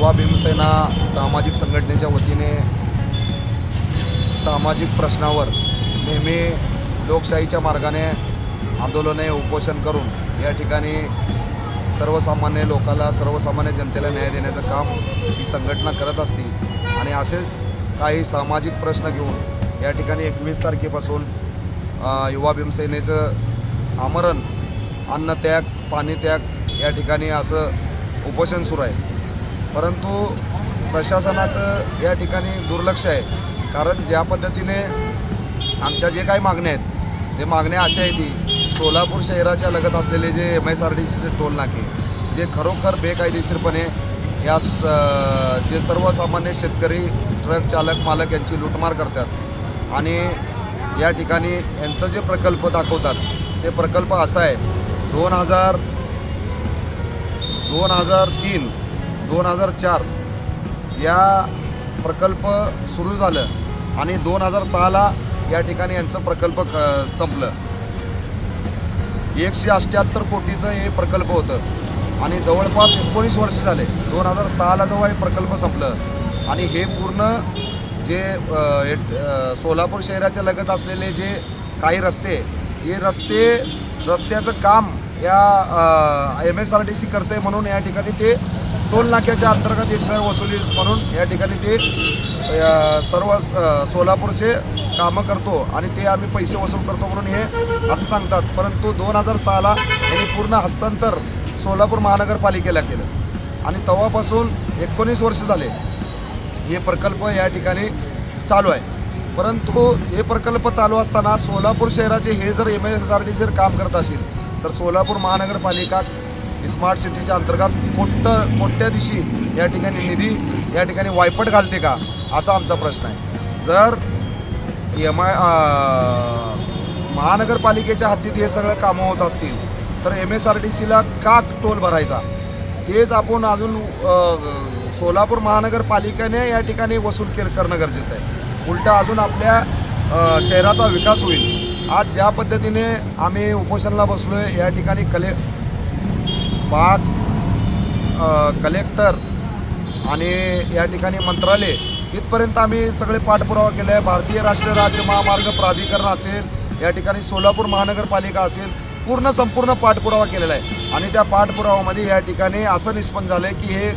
युवा भीमसेना सामाजिक संघटनेच्या वतीने सामाजिक प्रश्नावर नेहमी लोकशाहीच्या मार्गाने आंदोलने उपोषण करून या ठिकाणी सर्वसामान्य लोकाला सर्वसामान्य जनतेला न्याय देण्याचं काम ही संघटना करत असते. आणि असेच काही सामाजिक प्रश्न घेऊन या ठिकाणी एकवीस तारखेपासून युवा भीमसेनेचं आमरण अन्नत्याग पाणीत्याग या ठिकाणी असं उपोषण सुरू आहे. परंतु प्रशासनाचं या ठिकाणी दुर्लक्ष आहे. कारण ज्या पद्धतीने आमच्या जे काही मागण्या आहेत ते मागण्या अशा आहेत की सोलापूर शहराच्या लगत असलेले जे एम एस आर डी सीचे टोल नाके जे खरोखर बेकायदेशीरपणे या स- जे सर्वसामान्य शेतकरी ट्रक चालक मालक यांची लूटमार करतात आणि या ठिकाणी यांचं जे प्रकल्प दाखवतात ते प्रकल्प असा आहे दोन हजार दोन हजार तीन दोन हजार चार या प्रकल्प सुरू झालं आणि दोन हजार सहाला या ठिकाणी यांचं प्रकल्प क संपलं. एकशे अठ्ठ्याहत्तर कोटीचं हे प्रकल्प होतं. आणि जवळपास एकोणीस वर्ष झाले दोन हजार सहाला जेव्हा हे प्रकल्प संपलं आणि हे पूर्ण जे सोलापूर शहराच्या लगत असलेले जे काही रस्ते हे रस्ते रस्त्याचं काम या M S R T C करते म्हणून या ठिकाणी ते टोल नाक्याच्या अंतर्गत एक वसुली म्हणून या ठिकाणी ते सर्व सोलापूरचे कामं करतो आणि ते आम्ही पैसे वसूल करतो म्हणून हे असं सांगतात. परंतु दोन हजार सहाला यांनी पूर्ण हस्तांतर सोलापूर महानगरपालिकेला केलं. आणि तेव्हापासून एकोणीस वर्ष झाले हे प्रकल्प या ठिकाणी चालू आहे. परंतु हे प्रकल्प चालू असताना सोलापूर शहराचे हे जर एम एस आर टी जर काम करत असेल तर सोलापूर महानगरपालिका स्मार्ट सिटीच्या अंतर्गत मोठं मोठ्या दिवशी या ठिकाणी निधी या ठिकाणी वायपट घालते का असा आमचा प्रश्न आहे. जर एम आय महानगरपालिकेच्या हद्दीत हे सगळं कामं होत असतील तर एम एस आर टी सीला का टोल भरायचा? तेच आपण अजून सोलापूर महानगरपालिकेने या ठिकाणी वसूल के करणं गरजेचं आहे. उलटा अजून आपल्या शहराचा विकास होईल. आज ज्या पद्धतीने आम्ही उपोषणाला बसलो आहे या ठिकाणी कले बाग कलेक्टर आणि या ठिकाणी मंत्रालय इथपर्यंत आम्ही सगळे पाठपुरावा केला आहे भारतीय राष्ट्रीय राज्य महामार्ग प्राधिकरण असेल या ठिकाणी सोलापूर महानगरपालिका असेल पूर्ण संपूर्ण पाठपुरावा केलेला आहे. आणि त्या पाठपुरावामध्ये या ठिकाणी असं निष्पन्न झालं आहे की हे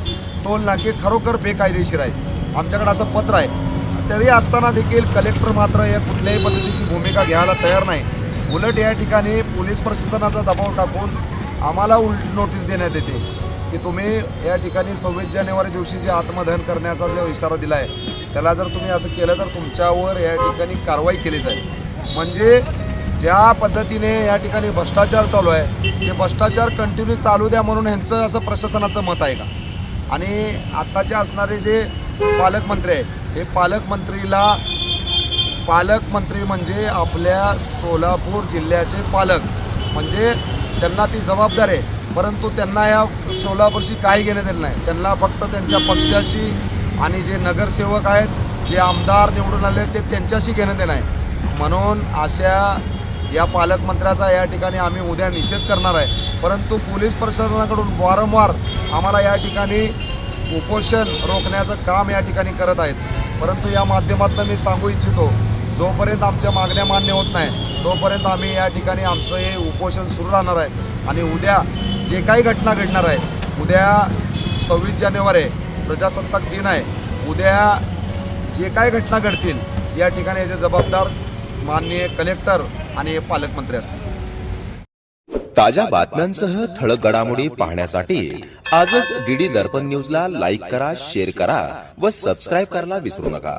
टोल नाके खरोखर बेकायदेशीर आहे आमच्याकडे असं पत्र आहे. तरी असताना देखील कलेक्टर मात्र या कुठल्याही पद्धतीची भूमिका घ्यायला तयार नाही. उलट या ठिकाणी पोलीस प्रशासनाचा दबाव टाकून आम्हाला उलट नोटीस देण्यात येते की तुम्ही या ठिकाणी सव्वीस जानेवारी दिवशी जे आत्मदहन करण्याचा जो इशारा दिला आहे त्याला जर तुम्ही असं केलं तर तुमच्यावर या ठिकाणी कारवाई केली जाईल. म्हणजे ज्या पद्धतीने या ठिकाणी भ्रष्टाचार चालू आहे ते भ्रष्टाचार कंटिन्यू चालू द्या म्हणून ह्यांचं असं प्रशासनाचं मत आहे का? आणि आत्ताचे असणारे जे पालकमंत्री आहे हे पालकमंत्रीला पालकमंत्री म्हणजे आपल्या सोलापूर जिल्ह्याचे पालक. म्हणजे त्यांना ती जबाबदार आहे. परंतु त्यांना या सोलापूरशी काही घेणं देणं नाही. त्यांना फक्त त्यांच्या पक्षाशी आणि जे नगरसेवक आहेत जे आमदार निवडून आले ते त्यांच्याशी घेणं देणं आहे. म्हणून अशा या पालकमंत्र्याचा या ठिकाणी आम्ही उद्या निषेध करणार आहे. परंतु पोलीस प्रशासनाकडून वारंवार आम्हाला या ठिकाणी उपोषण रोखण्याचं काम या ठिकाणी करत आहेत. परंतु या माध्यमातून मी सांगू इच्छितो जोपर्यंत आमच्या मागण्या मान्य होत नाही तोपर्यंत आम्ही या ठिकाणी आमचं हे उपोषण सुरू राहणार आहे. आणि उद्या जे काही घटना घडणार आहे उद्या सव्वीस जानेवारी आहे, प्रजासत्ताक दिन आहे उद्या जे काही घटना घडतील या ठिकाणी याचे जबाबदार माननीय कलेक्टर आणि पालकमंत्री असतील. ताज्या बातम्यांसह ठळक घडामोडी पाहण्यासाठी आजच डीडी दर्पण न्यूजला लाईक करा शेअर करा व सबस्क्राईब करायला विसरू नका.